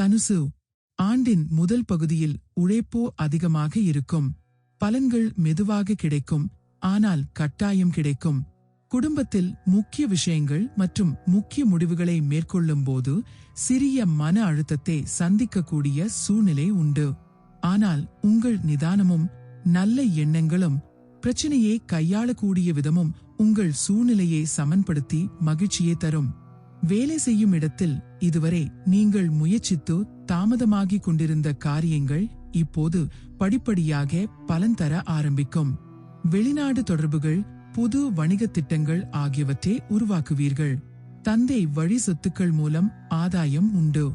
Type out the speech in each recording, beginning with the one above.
தனுசு ஆண்டின் முதல் பகுதியில் உழைப்போ அதிகமாக இருக்கும். பலன்கள் மெதுவாக கிடைக்கும். ஆனால் கட்டாயம் கிடைக்கும். குடும்பத்தில் முக்கிய விஷயங்கள் மற்றும் முக்கிய முடிவுகளை மேற்கொள்ளும் போது சிறிய மன அழுத்தத்தை சந்திக்கக்கூடிய சூழ்நிலை உண்டு. ஆனால் உங்கள் நிதானமும் நல்ல எண்ணங்களும் பிரச்சனையை கையாளக்கூடிய விதமும் உங்கள் சூழ்நிலையை சமன்படுத்தி மகிழ்ச்சியை தரும். வேலை செய்யும் இடத்தில் இதுவரை நீங்கள் முயற்சித்து தாமதமாகிக் கொண்டிருந்த காரியங்கள் இப்போது படிப்படியாக பலன் தர ஆரம்பிக்கும். வெளிநாடு தொடர்புகள் புது வணிகத் திட்டங்கள் ஆகியவற்றை உருவாக்குவீர்கள். தந்தை வழி சொத்துக்கள் மூலம் ஆதாயம் உண்டு.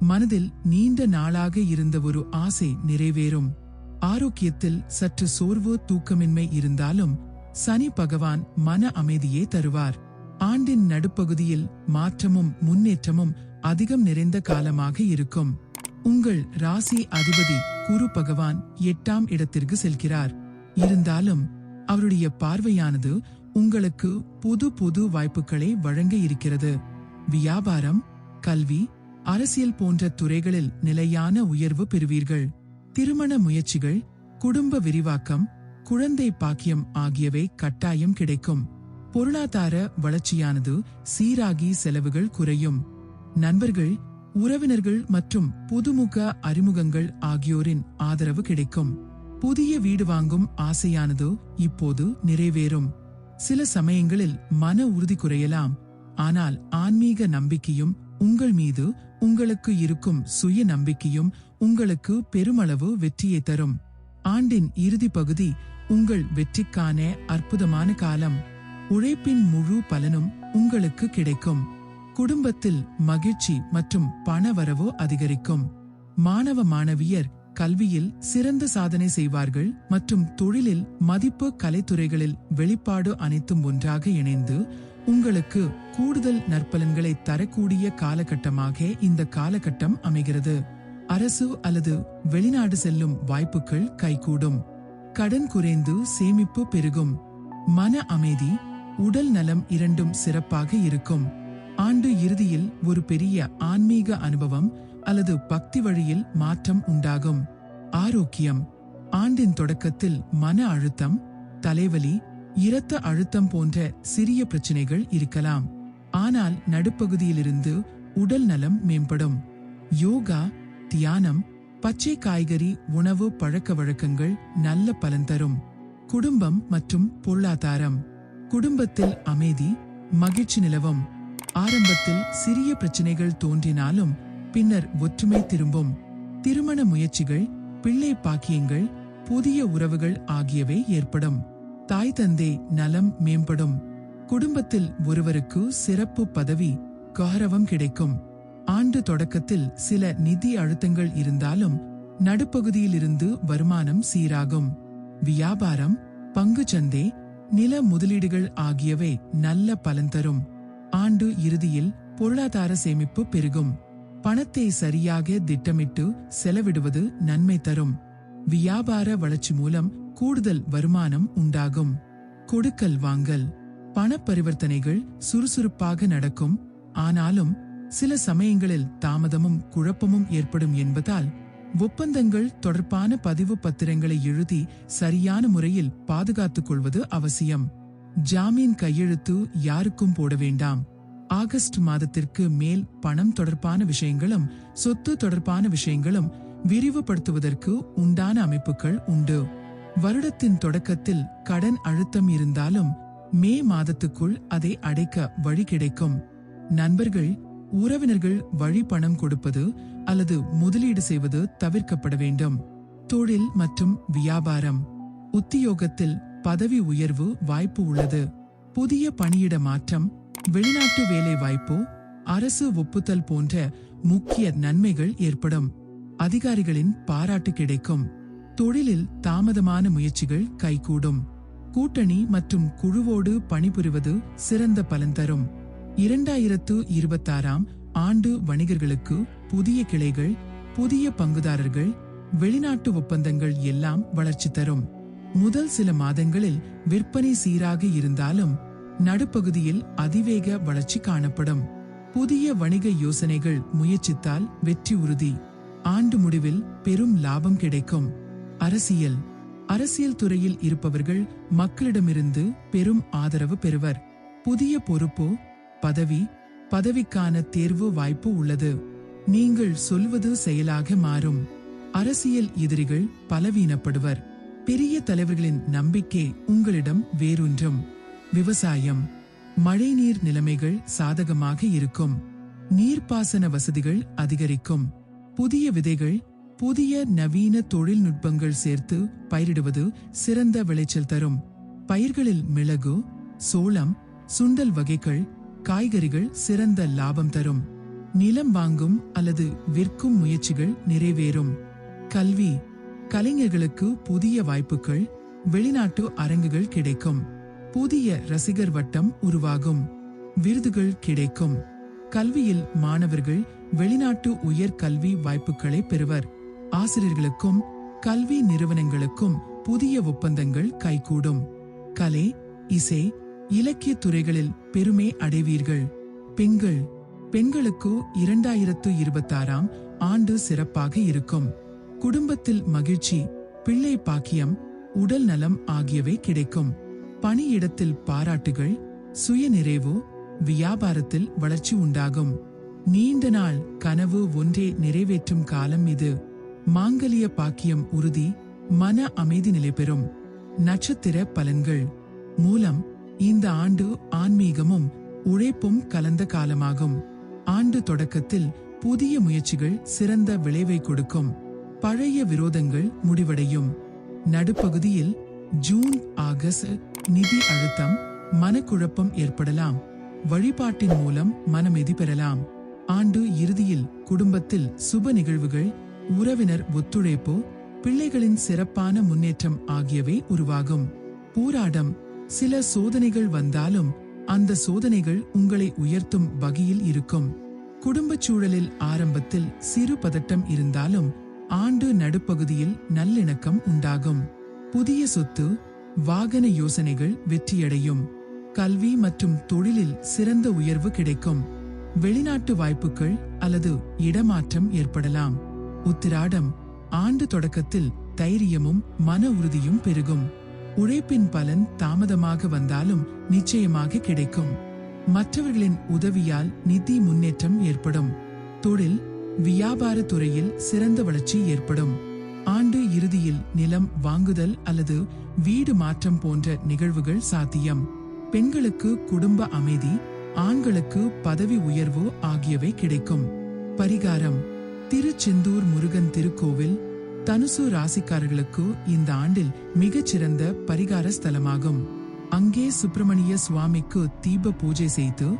மனதில் நீண்ட நாளாக இருந்த ஒரு ஆசை நிறைவேறும். ஆரோக்கியத்தில் சற்று சோர்வு தூக்கமின்மை இருந்தாலும் சனி பகவான் மன அமைதியை தருவார். ஆண்டின் நடுப்பகுதியில் மாற்றமும் முன்னேற்றமும் அதிகம் நிறைந்த காலமாக இருக்கும். உங்கள் ராசி அதிபதி குரு பகவான் எட்டாம் இடத்திற்கு செல்கிறார். இருந்தாலும் அவருடைய பார்வையானது உங்களுக்கு புது புது வாய்ப்புகளை வழங்க இருக்கிறது. வியாபாரம் கல்வி அரசியல் போன்ற துறைகளில் நிலையான உயர்வு பெறுவீர்கள். திருமண முயற்சிகள் குடும்ப விரிவாக்கம் குழந்தை பாக்கியம் ஆகியவை கட்டாயம் கிடைக்கும். பொருளாதார வளர்ச்சியானது சீராகி செலவுகள் குறையும். நண்பர்கள் உறவினர்கள் மற்றும் புதுமுக அறிமுகங்கள் ஆகியோரின் ஆதரவு கிடைக்கும். புதிய வீடு வாங்கும் ஆசையானது இப்போது நிறைவேறும். சில சமயங்களில் மன உறுதி குறையலாம். ஆனால் ஆன்மீக நம்பிக்கையும் உங்கள் மீது உங்களுக்கு இருக்கும் சுய நம்பிக்கையும் உங்களுக்கு பெருமளவு வெற்றியை தரும். ஆண்டின் இறுதி பகுதி உங்கள் வெற்றிக்கான அற்புதமான காலம். உழைப்பின் முழு பலனும் உங்களுக்கு கிடைக்கும். குடும்பத்தில் மகிழ்ச்சி மற்றும் பணவரவு அதிகரிக்கும். மாணவ மாணவியர் கல்வியில் சிறந்த சாதனை செய்வார்கள் மற்றும் தொழிலில் மதிப்பு கலைத்துறைகளில் வெளிப்பாடு அனைத்தும் ஒன்றாக இணைந்து உங்களுக்கு கூடுதல் நற்பலன்களை தரக்கூடிய காலகட்டமாக இந்த காலகட்டம் அமைகிறது. அரசு அல்லது வெளிநாடு செல்லும் வாய்ப்புகள் கைகூடும். கடன் குறைந்து சேமிப்பு பெருகும். மன அமைதி உடல் நலம் இரண்டும் சிறப்பாக இருக்கும். ஆண்டு இறுதியில் ஒரு பெரிய ஆன்மீக அனுபவம் அல்லது பக்தி வழியில் மாற்றம் உண்டாகும். ஆரோக்கியம். ஆண்டின் தொடக்கத்தில் மன அழுத்தம் தலைவலி இரத்த அழுத்தம் போன்ற சிறிய பிரச்சனைகள் இருக்கலாம். ஆனால் நடுப்பகுதியிலிருந்து உடல் நலம் மேம்படும். யோகா தியானம் பச்சை காய்கறி உணவு பழக்க வழக்கங்கள் நல்ல பலன் தரும். குடும்பம் மற்றும் பொருளாதாரம். குடும்பத்தில் அமைதி மகிழ்ச்சி நிலவும். ஆரம்பத்தில் சிறிய பிரச்சனைகள் தோன்றினாலும் பின்னர் ஒற்றுமை திரும்பும். திருமண முயற்சிகள் பிள்ளை பாக்கியங்கள் புதிய உறவுகள் ஆகியவை ஏற்படும். தாய் தந்தை நலம் மேம்படும். குடும்பத்தில் ஒருவருக்கு சிறப்பு பதவி கௌரவம் கிடைக்கும். ஆண்டு தொடக்கத்தில் சில நிதி அழுத்தங்கள் இருந்தாலும் நடுப்பகுதியிலிருந்து வருமானம் சீராகும். வியாபாரம் பங்குச்சந்தை நில முதலீடுகள் ஆகியவை நல்ல பலன் தரும். ஆண்டு இறுதியில் பொருளாதார சேமிப்பு பெருகும். பணத்தை சரியாக திட்டமிட்டு செலவிடுவது நன்மை தரும். வியாபார வளர்ச்சி மூலம் கூடுதல் வருமானம் உண்டாகும். கொடுக்கல் வாங்கல். பண பரிவர்த்தனைகள் சுறுசுறுப்பாக நடக்கும். ஆனாலும் சில சமயங்களில் தாமதமும் குழப்பமும் ஏற்படும் என்பதால் ஒப்பந்தங்கள் தொடர்பான பதிவு பத்திரங்களை எழுதி சரியான முறையில் பாதுகாத்துக் கொள்வது அவசியம். ஜாமீன் கையெழுத்து யாருக்கும் போட வேண்டாம். ஆகஸ்ட் மாதத்திற்கு மேல் பணம் தொடர்பான விஷயங்களும் சொத்து தொடர்பான விஷயங்களும் விரிவுபடுத்துவதற்கு உண்டான அமைப்புகள் உண்டு. வருடத்தின் தொடக்கத்தில் கடன் அழுத்தம் இருந்தாலும் மே மாதத்துக்குள் அதை அடைக்க வழி கிடைக்கும். நண்பர்கள் உறவினர்கள் வழி பணம் கொடுப்பது அல்லது முதலீடு செய்வது தவிர்க்கப்பட வேண்டும். தொழில் மற்றும் வியாபாரம். உத்தியோகத்தில் பதவி உயர்வு வாய்ப்பு உள்ளது. புதிய பணியிட மாற்றம் வெளிநாட்டு வேலை வாய்ப்பு அரசு ஒப்புதல் போன்ற முக்கிய நன்மைகள் ஏற்படும். அதிகாரிகளின் பாராட்டு கிடைக்கும். தொழிலில் தாமதமான முயற்சிகள் கைகூடும். கூட்டணி மற்றும் குழுவோடு பணிபுரிவது சிறந்த பலன் தரும். இரண்டாயிரத்து இருபத்தாறாம் ஆண்டு வணிகர்களுக்கு புதிய கிளைகள் புதிய பங்குதாரர்கள் வெளிநாட்டு ஒப்பந்தங்கள் எல்லாம் வளர்ச்சி தரும். முதல் சில மாதங்களில் விற்பனை சீராக இருந்தாலும் நடுப்பகுதியில் அதிவேக வளர்ச்சி காணப்படும். புதிய வணிக யோசனைகள் முயற்சித்தால் வெற்றி உறுதி. ஆண்டு முடிவில் பெரும் லாபம் கிடைக்கும். அரசியல். அரசியல் துறையில் இருப்பவர்கள் மக்களிடமிருந்து பெரும் ஆதரவு பெறுவர். புதிய பொறுப்பு பதவி பதவிக்கான தேர்வு வாய்ப்பு உள்ளது. நீங்கள் சொல்வது செயலாக மாறும். அரசியல் எதிரிகள் பலவீனப்படுவர். பெரிய தலைவர்களின் நம்பிக்கை உங்களிடம் வேரூன்றும். விவசாயம் மழைநீர் நிலைமைகள் சாதகமாக இருக்கும். நீர்ப்பாசன வசதிகள் அதிகரிக்கும். புதிய விதைகள் புதிய நவீன தொழில்நுட்பங்கள் சேர்த்து பயிரிடுவது சிறந்த விளைச்சல் தரும். பயிர்களில் மிளகு சோளம் சுண்டல் வகைகள் காய்கறிகள் சிறந்த லாபம் தரும். நிலம் வாங்கும் அல்லது விற்கும் முயற்சிகள் நிறைவேறும். கல்வி கலைஞர்களுக்கு புதிய வாய்ப்புகள் வெளிநாட்டு அரங்குகள் கிடைக்கும். புதிய ரசிகர் வட்டம் உருவாகும். விருதுகள் கிடைக்கும். கல்வியில் மாணவர்கள் வெளிநாட்டு உயர் கல்வி வாய்ப்புகளை பெறுவர். ஆசிரியர்களுக்கும் கல்வி நிறுவனங்களுக்கும் புதிய ஒப்பந்தங்கள் கைகூடும். கலை இசை இலக்கிய துறைகளில் பெருமை அடைவீர்கள். பெண்கள் பெண்களுக்கு இரண்டாயிரத்து இருபத்தாறாம் ஆண்டு சிறப்பாக இருக்கும். குடும்பத்தில் மகிழ்ச்சி பிள்ளை பாக்கியம் உடல் நலம் ஆகியவை கிடைக்கும். பணியிடத்தில் பாராட்டுகள் சுயநிறைவு வியாபாரத்தில் வளர்ச்சி உண்டாகும். நீண்ட நாள் கனவு ஒன்றே நிறைவேற்றும் காலம் இது. மாங்கலிய பாக்கியம் உறுதி மன அமைதி நிலை பெறும். நட்சத்திர பலன்கள் மூலம் இந்த ஆண்டு ஆன்மீகமும் உழைப்பும் கலந்த காலமாகும். ஆண்டு தொடக்கத்தில் புதிய முயற்சிகள் சிறந்த விளைவை கொடுக்கும். பழைய விரோதங்கள் முடிவடையும். நடுப்பகுதியில் ஜூன் ஆகஸ்ட் நிதி அழுத்தம் மனக்குழப்பம் ஏற்படலாம். வழிபாட்டின் மூலம் மனமெதி பெறலாம். ஆண்டு இறுதியில் குடும்பத்தில் சுப நிகழ்வுகள் உறவினர் ஒத்துழைப்பு பிள்ளைகளின் சிறப்பான முன்னேற்றம் ஆகியவை உருவாகும். போராடம் சில சோதனைகள் வந்தாலும் அந்த சோதனைகள் உங்களை உயர்த்தும் வகையில் இருக்கும். குடும்பச் சூழலில் ஆரம்பத்தில் சிறு பதட்டம் இருந்தாலும் ஆண்டு நடுப்பகுதியில் நல்லிணக்கம் உண்டாகும். புதிய சொத்து வாகன யோசனைகள் வெற்றியடையும். கல்வி மற்றும் தொழிலில் சிறந்த உயர்வு கிடைக்கும். வெளிநாட்டு வாய்ப்புகள் அல்லது இடமாற்றம் ஏற்படலாம். உத்திராடம் ஆண்டு தொடக்கத்தில் தைரியமும் மன உறுதியும் பெருகும். உழைப்பின் பலன் தாமதமாக வந்தாலும் நிச்சயமாக கிடைக்கும். மற்றவர்களின் உதவியால் நிதி முன்னேற்றம் ஏற்படும். தொழில் வியாபார துறையில் சிறந்த வளர்ச்சி ஏற்படும். ஆண்டு இறுதியில் நிலம் வாங்குதல் அல்லது வீடு மாற்றம் போன்ற நிகழ்வுகள் சாத்தியம். பெண்களுக்கு குடும்ப அமைதி ஆண்களுக்கு பதவி உயர்வு ஆகியவை கிடைக்கும். பரிகாரம் திருச்செந்தூர் முருகன் திருக்கோவில் தனுசு ராசிக்காரர்களுக்கு இந்த ஆண்டில் மிகச்சிறந்த பரிகார ஸ்தலமாகும். அங்கே சுப்பிரமணிய சுவாமிக்கு தீப பூஜை செய்து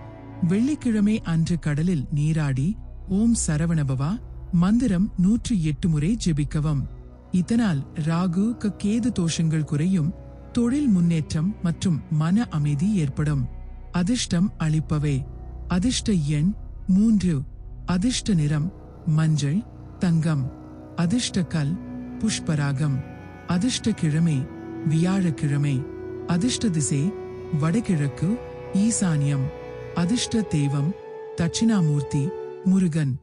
வெள்ளிக்கிழமை அன்று கடலில் நீராடி ஓம் சரவணபவா மந்திரம் நூற்றி எட்டு முறை ஜெபிக்கவும். இதனால் ராகு க கேது தோஷங்கள் குறையும் தொழில் முன்னேற்றம் மற்றும் மன அமைதி ஏற்படும். அதிர்ஷ்டம் அளிப்பவை. அதிர்ஷ்ட எண் மூன்று. அதிர்ஷ்ட நிறம் மஞ்சள் தங்கம். அதிர்ஷ்டக்கல் புஷ்பராகம். அதிர்ஷ்டக்கிழமை வியாழக்கிழமை. அதிர்ஷ்ட திசை வடகிழக்கு ஈசானியம். அதிர்ஷ்ட தெய்வம் தட்சிணாமூர்த்தி முருகன்.